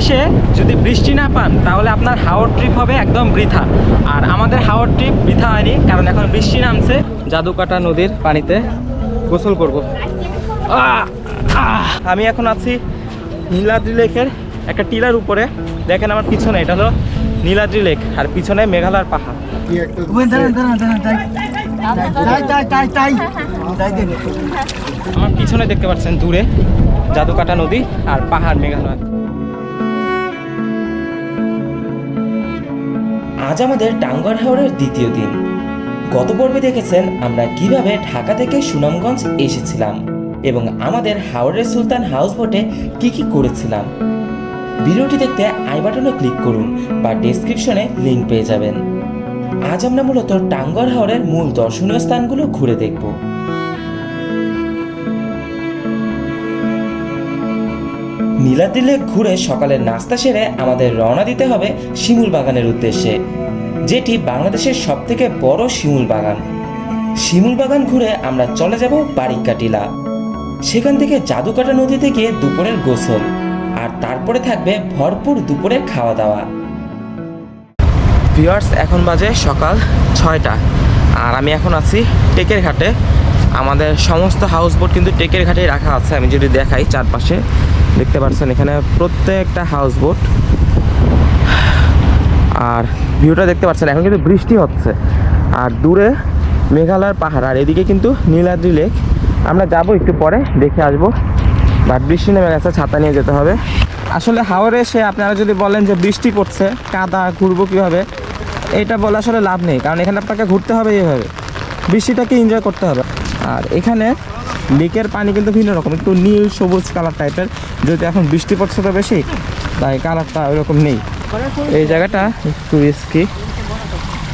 এসে যদি বৃষ্টি না পান তাহলে আপনার হাওয়ার ট্রিপ হবে একদম বৃথা। আর আমাদের হাওয়ার ট্রিপ বৃথা হয়নি কারণ এখন বৃষ্টি নামছে। জাদুকাটা নদীর পানিতে গোসল করব! আমি এখন আছি নীলাদ্রি লেকের একটা টিলার উপরে। দেখেন আমার পিছনে এটা হলো নীলাদ্রি লেক আর পিছনে মেঘালয়ের পাহাড়। আমার পিছনে দেখতে পাচ্ছেন দূরে জাদুকাটা নদী আর পাহাড় মেঘালয়। আজ আমাদের টাঙ্গর হাওড়ের দ্বিতীয় দিন। গত পর্বে দেখেছেন আমরা কীভাবে ঢাকা থেকে সুনামগঞ্জ এসেছিলাম এবং আমাদের হাওড়ের সুলতান হাউস বোটে কি কি করেছিলাম। ভিডিওটি দেখতে আই বাটনে ক্লিক করুন বা ডেসক্রিপশনে লিংক পেয়ে যাবেন। আজ আমরা মূলত টাঙ্গর হাওড়ের মূল দর্শনীয় স্থানগুলো ঘুরে দেখব। নীলাদ্রি ঘুরে সকালের নাস্তা সেরে আমাদের রওনা দিতে হবে শিমুল বাগানের উদ্দেশ্যে, যেটি বাংলাদেশের সবথেকে বড় শিমুল বাগান। শিমুল বাগান ঘুরে আমরা চলে যাব বারিক্কা টিলা সেখান থেকে জাদুকাটা নদীতে গিয়ে দুপুরের গোসল, আর তারপরে থাকবে ভরপুর দুপুরের খাওয়া দাওয়া ভিউয়ার্স, এখন বাজে সকাল ছয়টা, আর আমি এখন আছি টেকের ঘাটে। আমাদের সমস্ত হাউস বোট কিন্তু টেকের ঘাটেই রাখা আছে, আমি যদি দেখাই চারপাশে। দেখতে পাচ্ছেন এখানে প্রত্যেকটা হাউস বোট আর ভিউটা দেখতে পাচ্ছেন, এখন কিন্তু বৃষ্টি হচ্ছে। আর দূরে মেঘালয়ের পাহাড়, আর এদিকে কিন্তু নীলাদ্রি লেক আমরা যাব একটু পরে, দেখে আসব। বাট বৃষ্টি নেমে গেছে, ছাতা নিয়ে যেতে হবে। আসলে হাওড়ে এসে আপনারা যদি বলেন যে বৃষ্টি পড়ছে, কাদা, ঘুরবো কীভাবে, এটা বলে আসলে লাভ নেই। কারণ এখানে আপনাকে ঘুরতে হবে এইভাবে। বৃষ্টিটাকে এনজয় করতে হবে। আর এখানে লেকের পানি কিন্তু ভিন্ন রকম, একটু নীল, সবুজ কালার টাইপের যেহেতু এখন বৃষ্টি পড়ছে তো বেশি, তাই কালারটা ওইরকম নেই। এই জায়গাটা একটু রিস্কি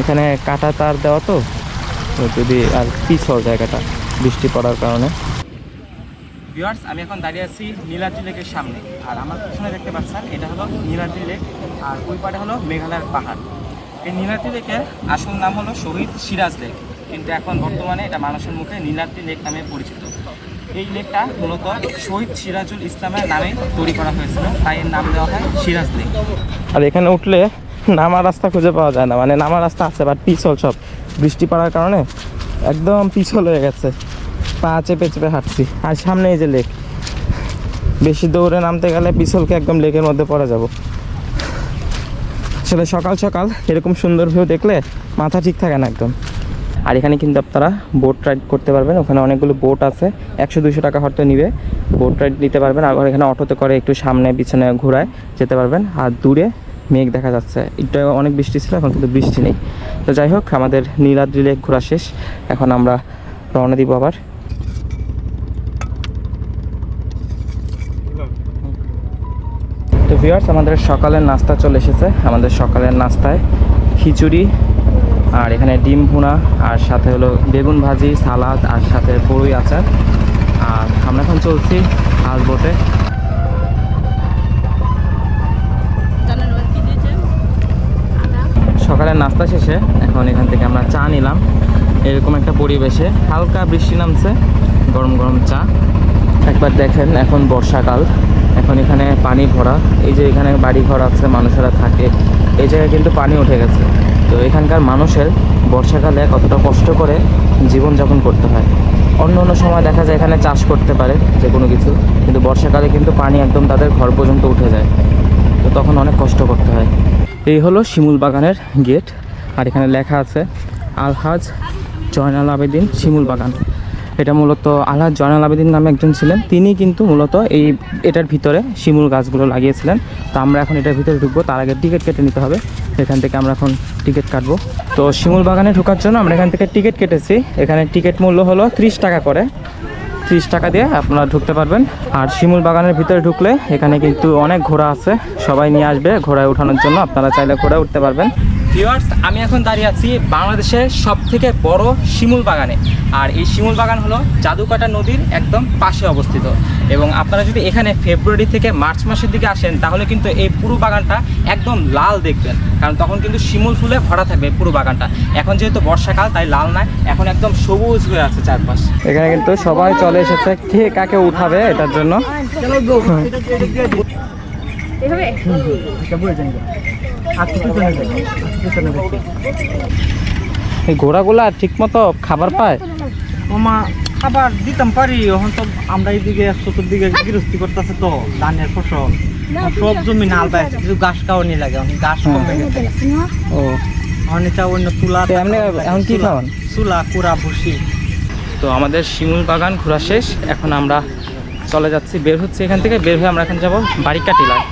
এখানে কাটা তার দেওয়া তো যদি আর পিছল জায়গাটা বৃষ্টি পড়ার কারণে। ভিউয়ার্স আমি এখন দাঁড়িয়ে আছি নীলাদ্রি লেকের সামনে। আর আমার পিছনে দেখতে পাচ্ছেন, এটা হলো নীলাদ্রি লেক, আর ওই পারে হলো মেঘালয়ের পাহাড়। এই নীলাদ্রি লেকের আসল নাম হলো শহীদ সিরাজ লেক। কিন্তু এখন বর্তমানে এটা মানুষের মুখে নীলাদ্রি লেক নামে পরিচিত। এই লেকটা মূলত শহীদ সিরাজুল ইসলামের নামে তৈরি করা হয়েছিল। তাই এর নাম দেওয়া হয় সিরাজ লেক। আর এখানে উঠলে নামার রাস্তা খুঁজে পাওয়া যায় না। মানে নামার রাস্তা আছে বাট পিছল সব। বৃষ্টি পড়ার কারণে একদম পিছল হয়ে গেছে। পা চেপে চেপে হাঁটছি। আর সামনে এই যে লেক। বেশি দৌড়ে নামতে গেলে পিছলকে একদম লেকের মধ্যে পড়ে যাব। আসলে সকাল সকাল এরকম সুন্দর ভিউ দেখলে মাথা ঠিক থাকে না একদম। আর এখানে কিন্তু আপনারা বোট রাইড করতে পারবেন। ওখানে অনেকগুলো বোট আছে। একশো দুশো টাকা হয়তো নিবে। বোট রাইড নিতে পারবেন। আর এখানে অটোতে করে একটু সামনে পিছনে ঘোরায় যেতে পারবেন। আর দূরে মেঘ দেখা যাচ্ছে। একটু অনেক বৃষ্টি ছিল, এখন কিন্তু বৃষ্টি নেই। তো যাই হোক, আমাদের নীলাদ্রি লেক ঘোরা শেষ। এখন আমরা রওনা দিব আবার। তো ভিউয়ার্স আমাদের সকালের নাস্তা চলে এসেছে। আমাদের সকালের নাস্তায় খিচুড়ি আর এখানে ডিম ভুনা, আর সাথে হলো বেগুন ভাজি, সালাদ, আর সাথে বড়ই আচার। আর আমরা এখন চলছি হাউস বোটে। সকালের নাস্তা শেষে এখন এখান থেকে আমরা চা নিলাম। এরকম একটা পরিবেশে হালকা বৃষ্টি নামছে, গরম গরম চা। একবার দেখেন এখন বর্ষাকাল, এখন এখানে পানি ভরা। এই যে এখানে বাড়ি ঘর আছে, মানুষেরা থাকে। এই জায়গায় কিন্তু পানি উঠে গেছে। তো এখানকার মানুষের বর্ষাকালে কতটা কষ্ট করে জীবনযাপন করতে হয়। অন্য অন্য সময় দেখা যায় এখানে চাষ করতে পারে যে কোনো কিছু, কিন্তু বর্ষাকালে কিন্তু পানি একদম তাদের ঘর পর্যন্ত উঠে যায়। তো তখন অনেক কষ্ট করতে হয়। এই হলো শিমুল বাগানের গেট, আর এখানে লেখা আছে, আলহাজ জয়নাল আবেদিন শিমুল বাগান। এটা মূলত আলহাজ জয়নাল আবেদিন নামে একজন ছিলেন। তিনি কিন্তু মূলত এই এটার ভিতরে শিমুল গাছগুলো লাগিয়েছিলেন। তো আমরা এখন এটার ভিতরে ঢুকবো, তার আগে টিকিট কেটে নিতে হবে। এখান থেকে আমরা এখন টিকিট কাটবো। তো শিমুল বাগানে ঢোকার জন্য আমরা এখান থেকে টিকিট কেটেছি। এখানে টিকিট মূল্য হলো ত্রিশ টাকা করে। ত্রিশ টাকা দিয়ে আপনারা ঢুকতে পারবেন। আর শিমুল বাগানের ভিতরে ঢুকলে এখানে কিন্তু অনেক ঘোড়া আছে। সবাই নিয়ে আসবে ঘোড়ায় ওঠানোর জন্য। আপনারা চাইলে ঘোড়ায় উঠতে পারবেন। ভিউয়ার্স আমি এখন দাঁড়িয়ে আছি বাংলাদেশের সব থেকে বড় শিমুল বাগানে। আর এই শিমুল বাগান হলো জাদুকাটা নদীর একদম পাশে অবস্থিত। এবং আপনারা যদি এখানে ফেব্রুয়ারি থেকে মার্চ মাসের দিকে আসেন তাহলে কিন্তু এই পুরো বাগানটা একদম লাল দেখবেন। কারণ তখন কিন্তু শিমুল ফুলে ভরা থাকবে পুরো বাগানটা। এখন যেহেতু বর্ষাকাল তাই লাল নাই এখন একদম সবুজ হয়ে আছে চারপাশ। এখানে কিন্তু সবাই চলে এসেছে। কে কাকে উঠাবে এটার জন্য? এভাবে? এই ঘোড়াগুলা ঠিক মতো খাবার পায়? ওমা খাবার দিতাম পারি এখন তো আমরা এইদিকে চতুর্দিকে গৃহস্থী করতেছে তো ধানের ফসল। সব জমি নাল পাইছে কিছু ঘাস খাওয়ানি লাগে ঘাস কমে গেছে। ও। অন্য তুলা এখন কি খাওয়ান? চুলা কুড়া ভুসি। তো আমাদের শিমুল বাগান ঘোরা শেষ এখন আমরা চলে যাচ্ছি বের হচ্ছে এখান থেকে বের হয়ে আমরা এখন যাব বাড়ি টিলায়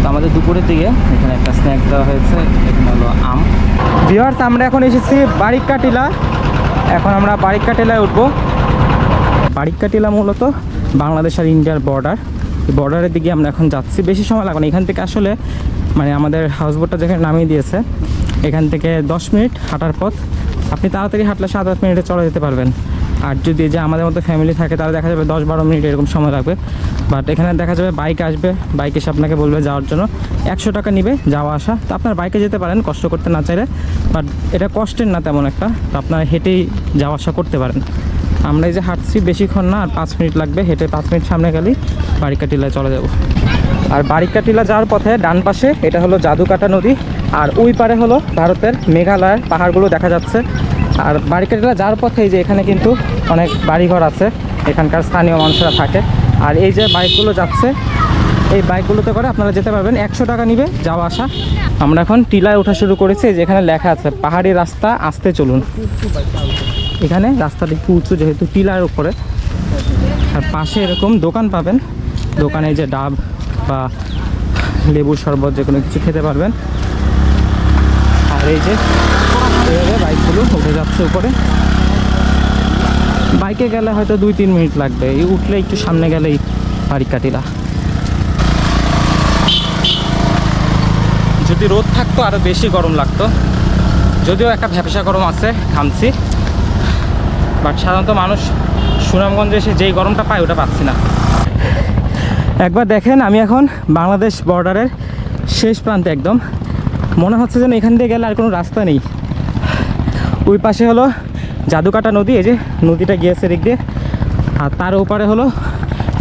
তো আমাদের দুপুরের দিকে এখানে একটা স্ন্যাক দেওয়া হয়েছে হলো আম। ভিওয়ার্স আমরা এখন এসেছি বারিকা টিলা এখন আমরা বারিকা টিলায় উঠবো। বারিকা টিলা মূলত বাংলাদেশ আর ইন্ডিয়ার বর্ডার বর্ডারের দিকে আমরা এখন যাচ্ছি। বেশি সময় লাগবে না। এখান থেকে আসলে মানে আমাদের হাউসবোটটা যেখানে নামিয়ে দিয়েছে, এখান থেকে দশ মিনিট হাঁটার পথ। আপনি তাড়াতাড়ি হাঁটলে সাত আট মিনিটে চলে যেতে পারবেন। আর যদি যে আমাদের মতো ফ্যামিলি থাকে, তাহলে দেখা যাবে দশ বারো মিনিট এরকম সময় লাগবে। বাট এখানে দেখা যাবে বাইক আসবে বাইক এসে আপনাকে বলবে যাওয়ার জন্য। একশো টাকা নিবে যাওয়া আসা। তো আপনার বাইকে যেতে পারেন, কষ্ট করতে না চাইলে। বাট এটা কষ্টের না তেমন একটা। তো আপনারা হেঁটেই যাওয়া আসা করতে পারেন। আমরা এই যে হাঁটছি, বেশিক্ষণ না, আর পাঁচ মিনিট লাগবে। হেঁটে পাঁচ মিনিট সামনে গেলেই বারিকা টিলায় চলে যাব। আর বারিকা টিলা যাওয়ার পথে ডান পাশে, এটা হলো জাদুকাটা নদী। আর ওই পারে হলো ভারতের মেঘালয়ের পাহাড়গুলো দেখা যাচ্ছে। আর বারিকা টিলা যাওয়ার পথে এই যে এখানে কিন্তু অনেক বাড়িঘর আছে, এখানকার স্থানীয় মানুষরা থাকে। আর এই যে বাইকগুলো যাচ্ছে, এই বাইকগুলোতে করে আপনারা যেতে পারবেন, একশো টাকা নিবে যাওয়া আসা। আমরা এখন টিলায় ওঠা শুরু করেছি, এই যে এখানে লেখা আছে, পাহাড়ি রাস্তা, আসতে চলুন। এখানে রাস্তাটা একটু উঁচু, যেহেতু টিলার উপরে। আর পাশে এরকম দোকান পাবেন, দোকানে যে ডাব বা লেবুর শরবত যে কোনো কিছু খেতে পারবেন। আর এই যে এইভাবে উঠে যাচ্ছে উপরে। বাইকে গেলে হয়তো দুই তিন মিনিট লাগবে। এই উঠলে একটু সামনে গেলেই বারিকা কাটিলা যদি রোদ থাকতো আরও বেশি গরম লাগতো। যদিও একটা ভ্যাপসা গরম আছে ঘামছি। বাট সাধারণত মানুষ সুনামগঞ্জে এসে যেই গরমটা পায় ওটা পাচ্ছি না। একবার দেখেন আমি এখন বাংলাদেশ বর্ডারের শেষ প্রান্তে একদম। মনে হচ্ছে যেন এখান দিয়ে গেলে আর কোনো রাস্তা নেই। ওই পাশে হলো জাদুকাটা নদী, এই যে নদীটা গিয়েছে দিক দিয়ে। আর তার ওপারে হলো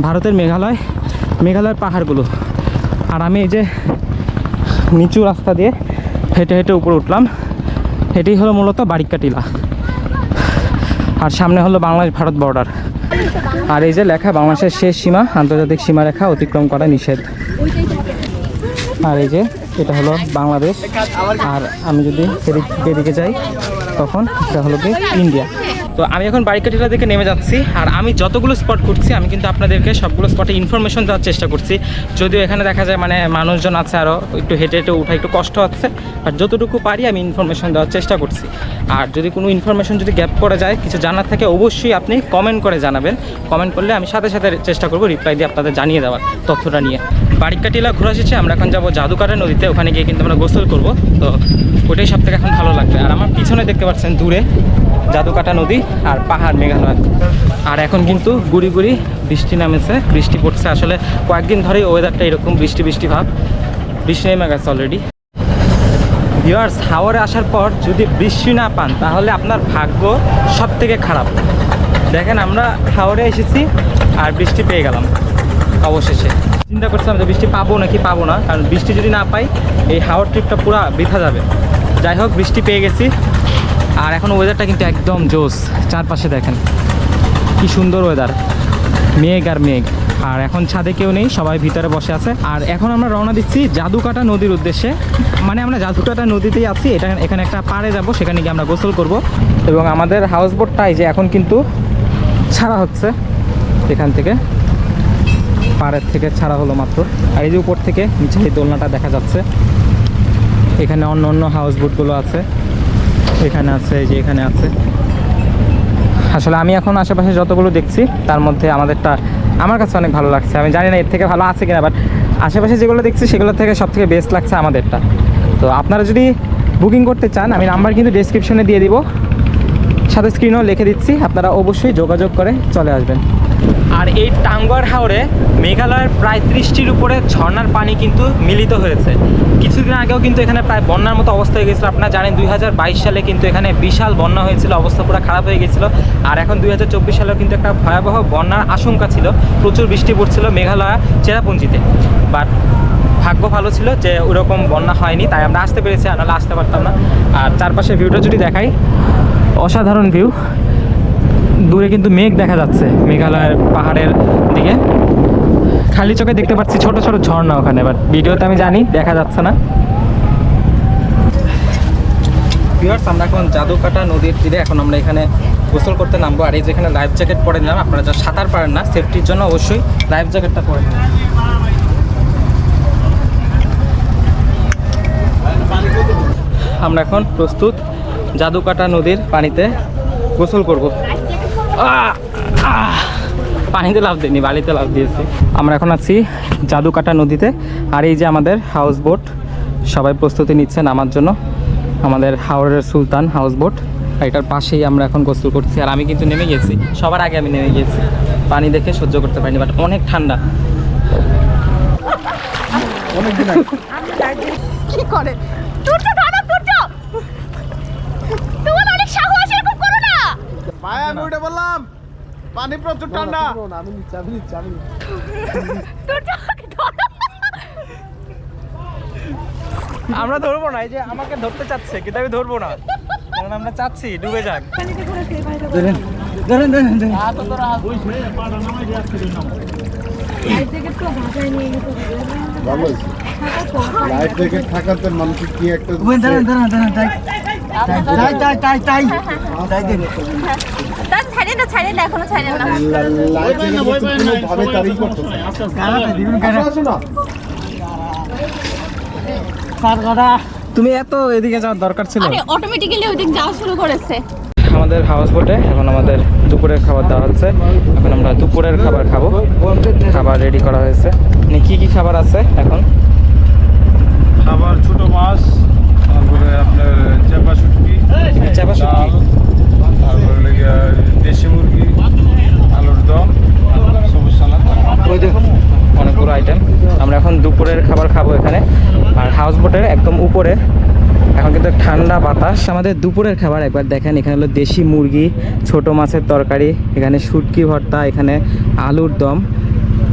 ভারতের মেঘালয়, মেঘালয়ের পাহাড়গুলো। আর আমি এই যে নিচু রাস্তা দিয়ে হেঁটে হেঁটে উপরে উঠলাম। এটাই হলো মূলত বারিকা টিলা আর সামনে হলো বাংলাদেশ ভারত বর্ডার আর এই যে লেখা, বাংলাদেশের শেষ সীমা, আন্তর্জাতিক সীমারেখা অতিক্রম করা নিষেধ। আর এই যে, এটা হলো বাংলাদেশ। আর আমি যদি এদিক এদিকে যাই তখন, এটা হলো গিয়ে ইন্ডিয়া তো আমি এখন বারিকাটিলা দেখে নেমে যাচ্ছি, আর আমি যতগুলো স্পট ঘুরছি, আমি কিন্তু আপনাদেরকে সবগুলো স্পটে ইনফরমেশন দেওয়ার চেষ্টা করছি। যদিও এখানে দেখা যায় মানে মানুষজন আছে আরও একটু হেঁটে হেঁটে উঠা একটু কষ্ট হচ্ছে আর যতটুকু পারি আমি ইনফরমেশন দেওয়ার চেষ্টা করছি। আর যদি কোনো ইনফরমেশন যদি গ্যাপ করা যায়, কিছু জানার থাকে, অবশ্যই আপনি কমেন্ট করে জানাবেন। কমেন্ট করলে আমি সাথে সাথে চেষ্টা করব রিপ্লাই দিয়ে আপনাদের জানিয়ে দেওয়ার তথ্যটা নিয়ে। বারিকাটিলা ঘোরা শেষে আমরা এখন যাব জাদুকাটা নদীতে, ওখানে গিয়ে কিন্তু আমরা গোসল করব। তো ওটাই সব থেকে এখন ভালো লাগবে। আর আমার পিছনে দেখতে পাচ্ছেন দূরে জাদুকাটা নদী আর পাহাড় মেঘালয়। আর এখন কিন্তু গুড়ি গুড়ি বৃষ্টি নামেছে, বৃষ্টি পড়ছে। আসলে কয়েকদিন ধরেই ওয়েদারটা এরকম বৃষ্টি বৃষ্টি ভাব। বৃষ্টি নেমে গেছে অলরেডি ভিউয়ার্স হাওয়ারে আসার পর যদি বৃষ্টি না পান, তাহলে আপনার ভাগ্য সব থেকে খারাপ। দেখেন আমরা হাওড়ে এসেছি আর বৃষ্টি পেয়ে গেলাম, অবশেষে। চিন্তা করছিলাম যে বৃষ্টি পাবো নাকি পাবো না, কারণ বৃষ্টি যদি না পাই, এই হাওড় ট্রিপটা পুরো বৃথা যাবে। যাই হোক, বৃষ্টি পেয়ে গেছি। আর এখন ওয়েদারটা কিন্তু একদম জোস, চারপাশে দেখেন, কি সুন্দর ওয়েদার মেঘ আর মেঘ। আর এখন ছাদে কেউ নেই, সবাই ভিতরে বসে আছে। আর এখন আমরা রওনা দিচ্ছি জাদুকাটা নদীর উদ্দেশ্যে। মানে আমরা জাদুকাটা নদীতেই আছি, এটা এখানে একটা পাড়ে যাব, সেখানে গিয়ে আমরা গোসল করব। এবং আমাদের হাউস বোটটাই যে এখন কিন্তু ছাড়া হচ্ছে, এখান থেকে। পাড়ের থেকে ছাড়া হলো মাত্র। আর এই যে উপর থেকে নিচে এই দোলনাটা দেখা যাচ্ছে। এখানে অন্য অন্য হাউস বোটগুলো আছে। এখানে আছে, এই যে এখানে আছে। আসলে আমি এখন আশেপাশে যতগুলো দেখছি, তার মধ্যে আমাদেরটা আমার কাছে অনেক ভালো লাগছে। আমি জানি না এর থেকে ভালো আছে কিনা বাট আশেপাশে যেগুলো দেখছি, সেগুলো থেকে সব থেকে বেস্ট লাগছে আমাদেরটা। তো আপনারা যদি বুকিং করতে চান, আমি নাম্বার কিন্তু ডিসক্রিপশনে দিয়ে দিব। সাথে স্ক্রিনও লিখে দিচ্ছি, আপনারা অবশ্যই যোগাযোগ করে চলে আসবেন। আর এই টাঙ্গুয়ার হাওরে মেঘালয়ের প্রায় ত্রিশটির উপরে ঝর্নার পানি কিন্তু মিলিত হয়েছে। কিছুদিন আগেও কিন্তু এখানে প্রায় বন্যার মতো অবস্থা হয়ে গেছিল। আপনারা জানেন দুই হাজার বাইশ সালে কিন্তু এখানে বিশাল বন্যা হয়েছিল, অবস্থা পুরো খারাপ হয়ে গেছিল। আর এখন দুই হাজার চব্বিশ সালেও কিন্তু একটা ভয়াবহ বন্যার আশঙ্কা ছিল। প্রচুর বৃষ্টি পড়ছিল মেঘালয় চেরাপুঞ্জিতে। বাট ভাগ্য ভালো ছিল যে ওরকম বন্যা হয়নি, তাই আমরা আসতে পেরেছি আর নাহলে আসতে পারতাম না। আর চারপাশে ভিউটা যদি দেখাই, অসাধারণ ভিউ দূরে কিন্তু মেঘ দেখা যাচ্ছে, মেঘালয়ের পাহাড়ের দিকে। খালি চোখে দেখতে পাচ্ছি ছোট ছোট ঝর্ণা ওখানে বাট ভিডিওতে আমি জানি, দেখা যাচ্ছে না। আমরা এখন জাদুকাটা নদীর তীরে এখন আমরা এখানে গোসল করতে নামবো। আর এই যেখানে লাইফ জ্যাকেট পরে নিলাম, আপনারা যা সাঁতার পারেন না সেফটির জন্য অবশ্যই লাইফ জ্যাকেটটা পরে আমরা এখন প্রস্তুত জাদুকাটা নদীর পানিতে গোসল করব! পানিতে লাভ দিইনি বালিতে লাভ দিয়েছি। আমরা এখন আছি জাদুকাটা নদীতে। আর এই যে আমাদের হাউস বোট সবাই প্রস্তুতি নিচ্ছে নামার জন্য। আমাদের হাওড়ের সুলতান হাউস বোট এটার পাশেই আমরা এখন গোসল করছি। আর আমি কিন্তু নেমে গেছি। সবার আগে আমি নেমে গিয়েছি পানি দেখে সহ্য করতে পারিনি বাট অনেক ঠান্ডা। কি করে তুর্য ধরো তুর্য তোমার অনেক সাহস এরকম করো না ভাই আমি উঠে বললাম। পানি প্রচুর ঠান্ডা। তুর্য ধরো? আমরা ধরবো না এই যে আমাকে ধরতে চাচ্ছে কিন্তু আমি ধরবো না। কারণ আমরা চাচ্ছি ডুবে যাক। ভালো লাইফ জ্যাকেট থাকাতে মানুষের কি একটা তা ছাড়ে না ছাড়ে না এখনও ছাড়ে না। তুমি এত এদিকে যাওয়ার দরকার ছিল? আরে অটোমেটিক্যালি ওইদিক যাওয়া শুরু করেছে। আমাদের হাউস বোটে এখন আমাদের দুপুরের খাবার দেওয়া হচ্ছে। এখন আমরা দুপুরের খাবার খাব। খাবার রেডি করা হয়েছে। মানে কি কি খাবার আছে এখন? খাবার ছোট মাছ তারপরে আপনার চেপা শুটকি চাপা ডাল তারপরে লেগে দেশি মুরগি আলুর দম সবুজ সালাদ। অনেকগুলো আইটেম আমরা এখন দুপুরের খাবার খাব এখানে। আর হাউস বোটের একদম উপরে। এখন কিন্তু ঠান্ডা বাতাস। আমাদের দুপুরের খাবার একবার দেখেন এখানে হলো দেশি মুরগি ছোট মাছের তরকারি এখানে শুটকি ভর্তা এখানে আলুর দম।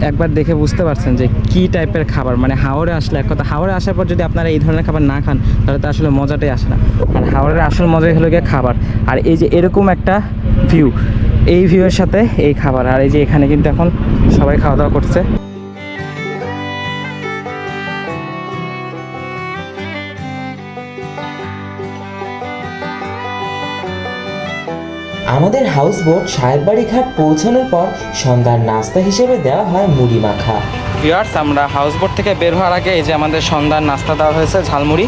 একবার দেখে বুঝতে পারছেন যে কি টাইপের খাবার মানে হাওড়ে আসলে এক কথা হাওড়ে আসার পর যদি আপনারা এই ধরনের খাবার না খান, তাহলে তো আসলে মজাটাই আসে না। আর হাওড়ের আসল মজাই হলো গিয়ে খাবার। আর এই যে এরকম একটা ভিউ এই ভিউয়ের সাথে এই খাবার। আর এই যে এখানে কিন্তু এখন সবাই খাওয়া দাওয়া করছে। আমাদের হাউস বোট সাহেববাড়ি ঘাট পৌঁছানোর পর সন্ধ্যার নাস্তা হিসেবে দেওয়া হয় মুড়ি মাখা। ভিউয়ার্স আমরা হাউস বোট থেকে বের হওয়ার আগে এই যে আমাদের সন্ধ্যার নাস্তা দেওয়া হয়েছে ঝালমুড়ি।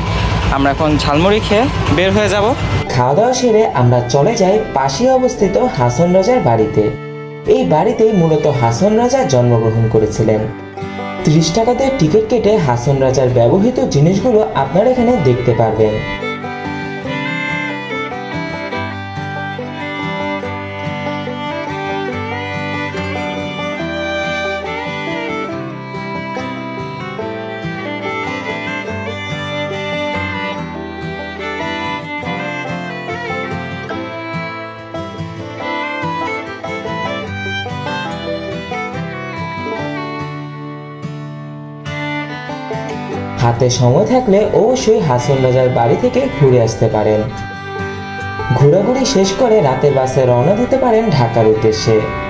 আমরা এখন ঝালমুড়ি খেয়ে বের হয়ে যাব। খাওয়া দাওয়া সেরে আমরা চলে যাই পাশে অবস্থিত হাসন রাজার বাড়িতে। এই বাড়িতেই মূলত হাসন রাজা জন্মগ্রহণ করেছিলেন। ত্রিশ টাকাতে টিকিট কেটে হাসন রাজার ব্যবহৃত জিনিসগুলো আপনারা এখানে দেখতে পারবেন। হাতে সময় থাকলে অবশ্যই হাসন রাজার বাড়ি থেকে ঘুরে আসতে পারেন। ঘোরাঘুরি শেষ করে রাতের বাসে রওনা দিতে পারেন ঢাকার উদ্দেশ্যে।